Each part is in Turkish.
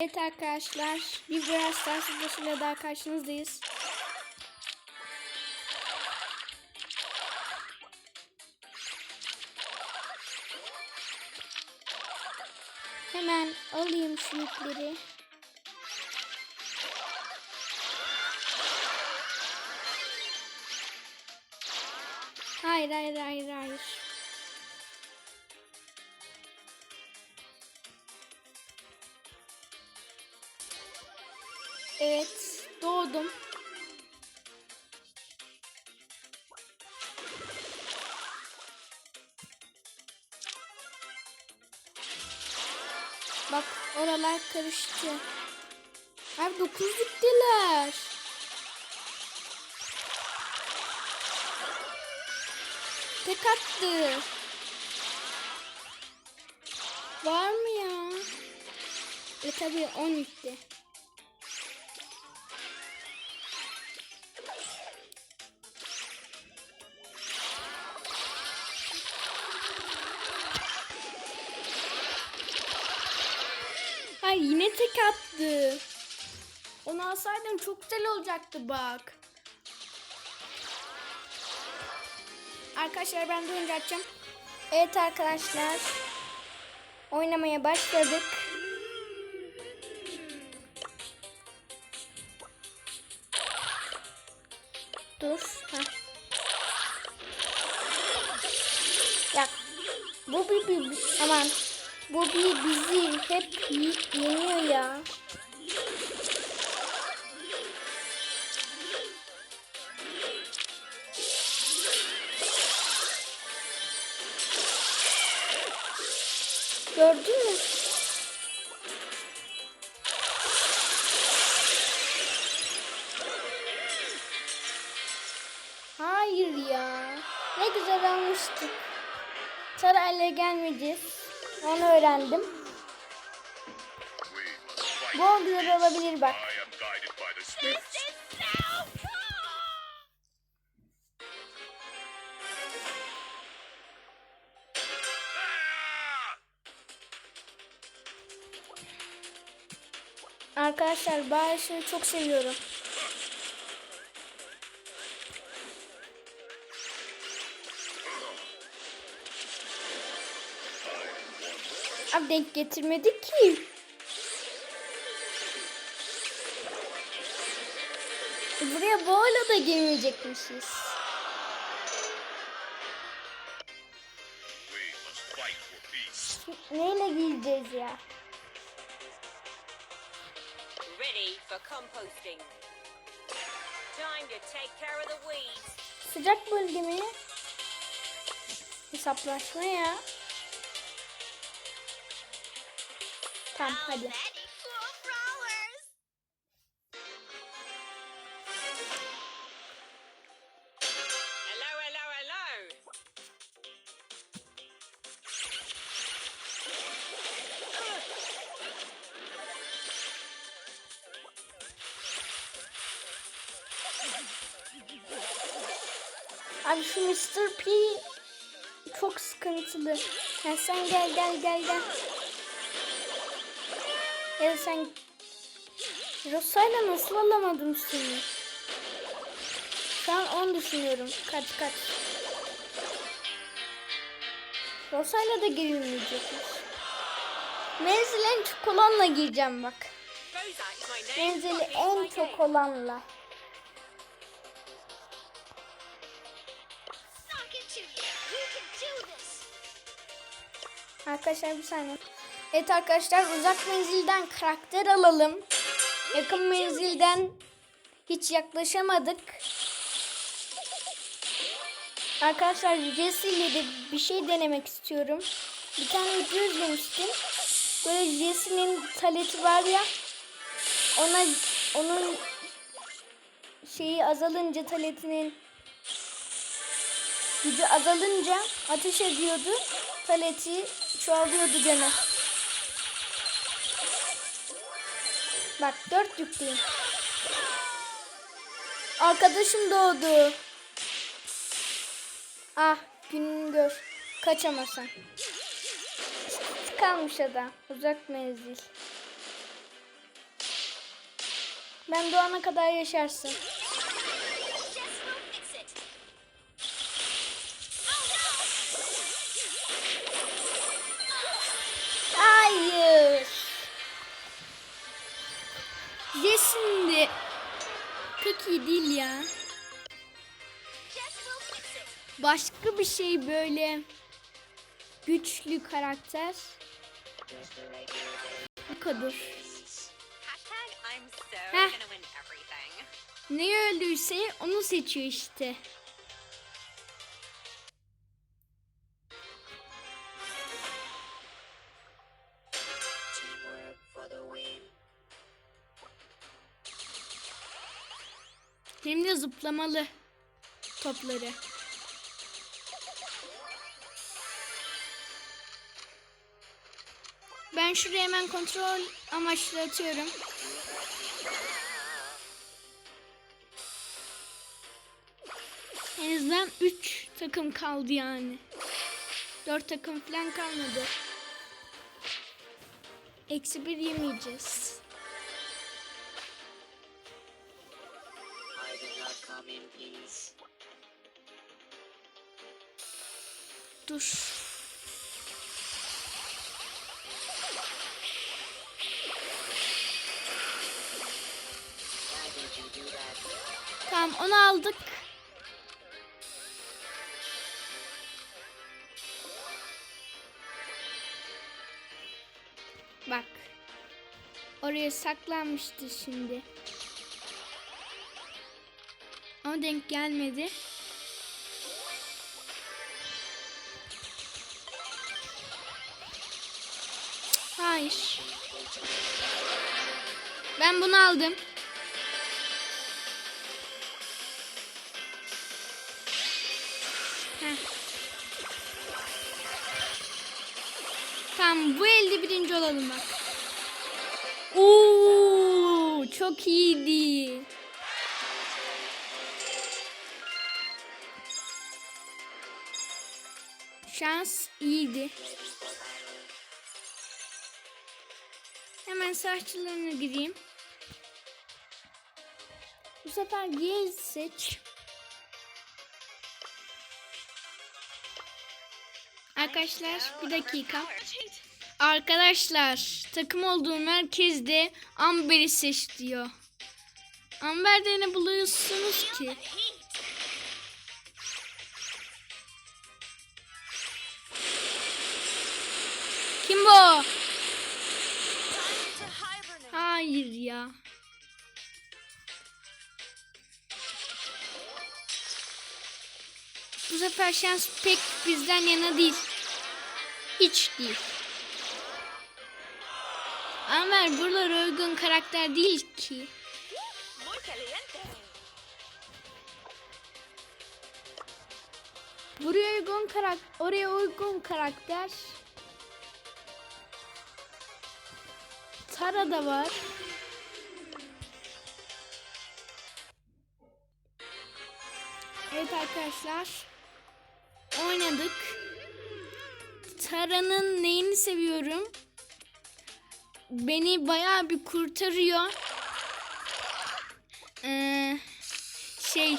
Evet arkadaşlar, bir biraz Stars videosuyla daha karşınızdayız. Hemen alayım şu. Hayır, hayır, hayır, hayır. Evet, doğdum. Bak oralar karıştı. Abi dokuz gittiler. Tek attı. Var mı ya? E tabi 10 gitti. Ay yine tek attı. Onu alsaydım çok güzel olacaktı bak. Arkadaşlar ben de açacağım. Evet arkadaşlar. Oynamaya başladık. Dur. Ha. Ya bu bir, bir, bir aman bir bizi hep yeniyor ya. Gördün mü? Hayır ya. Ne güzel almıştık. Sarayla gelmeyeceğiz. Onu öğrendim. Bu oluyor olabilir bak. Arkadaşlar Bağış'ı çok seviyorum. Abi denk getirmedik ki. Buraya boğayla da girmeyecekmişiz. Neyle gireceğiz ya? Ready for composting. Time to take care of the weeds. Sıcak bölge mi? Hesaplaşma ya. Tamam hadi. Abi şu Mr. P çok sıkıntılı. Ya sen gel gel gel gel. Ya sen Rosa'yla nasıl alamadım seni? Şu an onu düşünüyorum. Kaç kaç. Rosa'yla da girilmeyecekmiş. Menzil en çok olanla gireceğim bak. Menzili en çok olanla. Arkadaşlar bir saniye. Evet arkadaşlar uzak menzilden karakter alalım. Yakın menzilden hiç yaklaşamadık. Arkadaşlar Jesse de bir şey denemek istiyorum. Bir tane video izlemiştim. Böyle Jesse'nin taleti var ya. Ona onun şeyi azalınca taletinin gücü azalınca ateş ediyordu. Paleti çoğalıyordu canı. Bak dört yükleyeyim. Arkadaşım doğdu. Ah Güngör. Kaçamasın. Kalmış adam. Uzak menzil. Ben doğana kadar yaşarsın. Başka bir şey böyle güçlü karakter. Bu kadar. Heh. Ne öldüyse onu seçiyor işte. Hem de zıplamalı topları. Ben şuraya hemen kontrol amaçlı atıyorum. En azından 3 takım kaldı yani. 4 takım falan kalmadı. Eksi 1 yemeyeceğiz. Dur. Tamam onu aldık. Bak. Oraya saklanmıştı şimdi. Ama denk gelmedi. Hayır. Ben bunu aldım. Heh. Tamam bu elde birinci olalım bak. Oo, çok iyiydi. Şans iyiydi. Hemen savaşçılarına gireyim. Bu sefer Gale seç. Arkadaşlar bir dakika. Arkadaşlar takım olduğum merkezde Amber'i seç diyor. Amber'de ne buluyorsunuz ki? Kim bu? Hayır ya. Bu sefer şans pek bizden yana değil. Hiç değil. Amer buralar uygun karakter değil ki. Buraya uygun karakter, oraya uygun karakter. Tara da var. Evet arkadaşlar. Oynadık. Tara'nın neyini seviyorum? Beni bayağı bir kurtarıyor. Ee, şey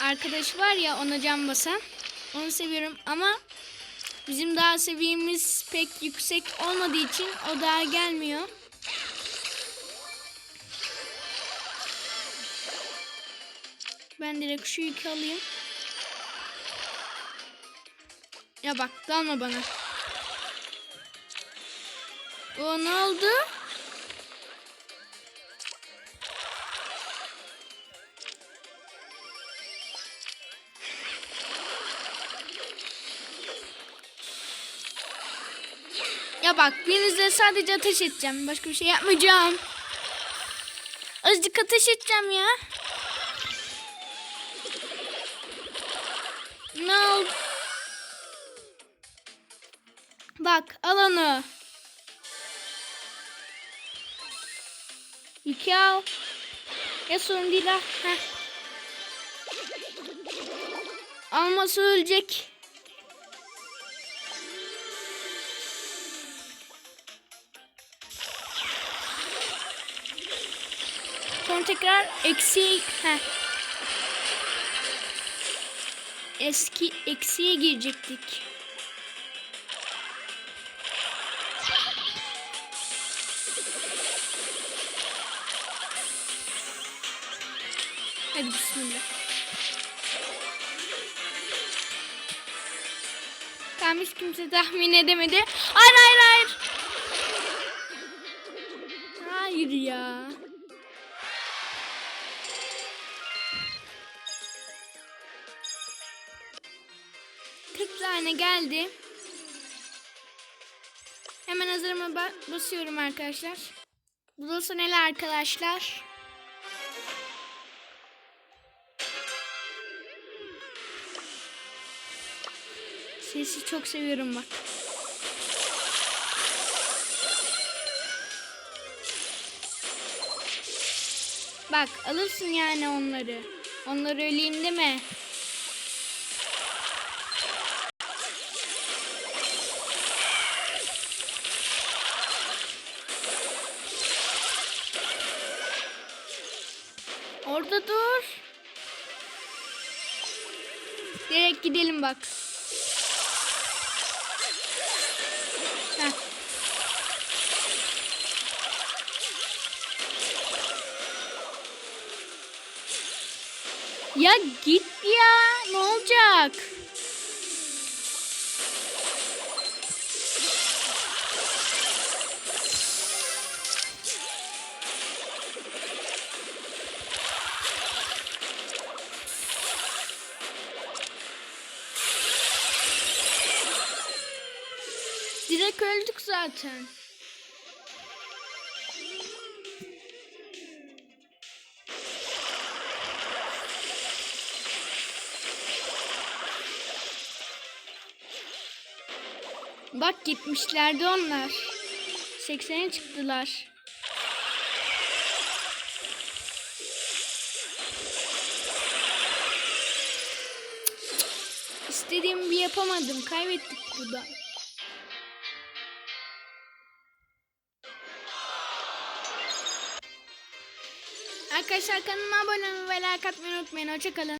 arkadaş var ya ona can basan. Onu seviyorum ama bizim daha seviyemiz pek yüksek olmadığı için o daha gelmiyor. Ben direkt şu yükü alayım. Ya bak dalma bana. O ne oldu? Ya bak birinize sadece ateş edeceğim. Başka bir şey yapmayacağım. Azıcık ateş edeceğim ya. Ne oldu? Bak al onu. Yükü al. Ya sorun değil ha. Heh. Alması ölecek. Sonra tekrar eksi heh. Eski eksiye girecektik. Hadi bismillah. Tamam hiç kimse tahmin edemedi. Hayır hayır hayır. Hayır ya. Kırk tane geldi. Hemen hazırıma ba- basıyorum arkadaşlar. Burası neler arkadaşlar? Sesi çok seviyorum bak. Bak alırsın yani onları. Onları öleyim deme. Orada dur. Direkt gidelim bak. Ya git ya. Ne olacak? Direkt öldük zaten. Bak gitmişlerdi onlar. 80'e çıktılar. İstediğimi bir yapamadım. Kaybettik burada. Arkadaşlar kanalıma abone olmayı ve like atmayı unutmayın. Hoşçakalın.